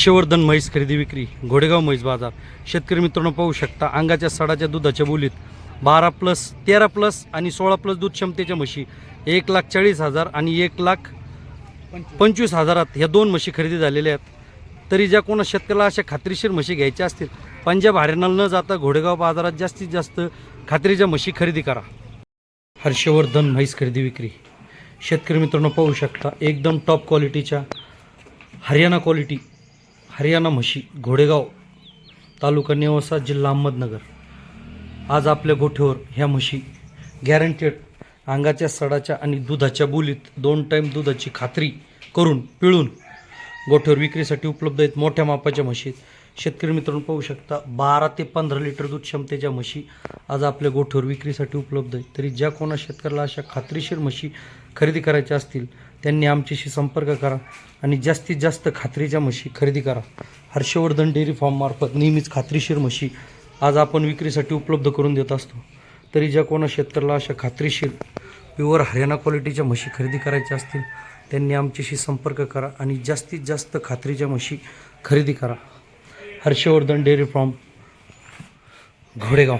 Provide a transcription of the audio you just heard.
हर्षवर्धन म्हैस खरेदी विक्री घोडेगाव म्हैस बाजार. शेतकरी मित्रांनो पाहू शकता अंगाच्या सडाच्या दुधाच्या बोलीत बारा प्लस तेरा प्लस आणि सोळा प्लस दूध क्षमतेच्या म्हशी एक लाख चाळीस हजार आणि एक लाख पंचवीस हजारात ह्या दोन म्हशी खरेदी झालेल्या आहेत. तरी ज्या कोणा शेतकऱ्याला अशा खात्रीशीर म्हशी घ्यायच्या असतील पंजाब हरियाणाला न जाता घोडेगाव बाजारात जास्तीत जास्त खात्रीच्या म्हशी खरेदी करा. हर्षवर्धन म्हैस खरेदी विक्री. शेतकरी मित्रांनो पाहू शकता एकदम टॉप क्वालिटीच्या हरियाणा क्वालिटी हरियाणा म्हशी घोडेगाव तालुका नेवासा जिल्हा अहमदनगर. आज आपल्या गोठ्यावर ह्या म्हशी गॅरंटेड अंगाच्या सडाच्या आणि दुधाच्या बोलीत दोन टाईम दुधाची खात्री करून पिळून गोठ्यावर विक्रीसाठी उपलब्ध आहेत मोठ्या मापाच्या म्हशीत शेतकरी मित्रांनो पाहू शकता बारा ते पंधरा लिटर दूध क्षमतेच्या म्हशी आज आपल्या गोठ्यावर विक्रीसाठी उपलब्ध आहेत. तरी ज्या कोणा शेतकऱ्याला अशा खात्रीशीर म्हशी खरेदी करायच्या असतील त्यांनी आमच्याशी संपर्क करा आणि जास्तीत जास्त खात्रीच्या म्हशी खरेदी करा. हर्षवर्धन डेअरी फार्ममार्फत नेहमीच खात्रीशीर म्हशी आज आपण विक्रीसाठी उपलब्ध करून देत असतो. तरी ज्या कोणा शेतकऱ्याला अशा खात्रीशीर प्युअर हरियाणा क्वालिटीच्या म्हशी खरेदी करायच्या असतील त्यांनी आमच्याशी संपर्क करा आणि जास्तीत जास्त खात्रीच्या म्हशी खरेदी करा. Harshvardhan dairy farm घोडेगाव.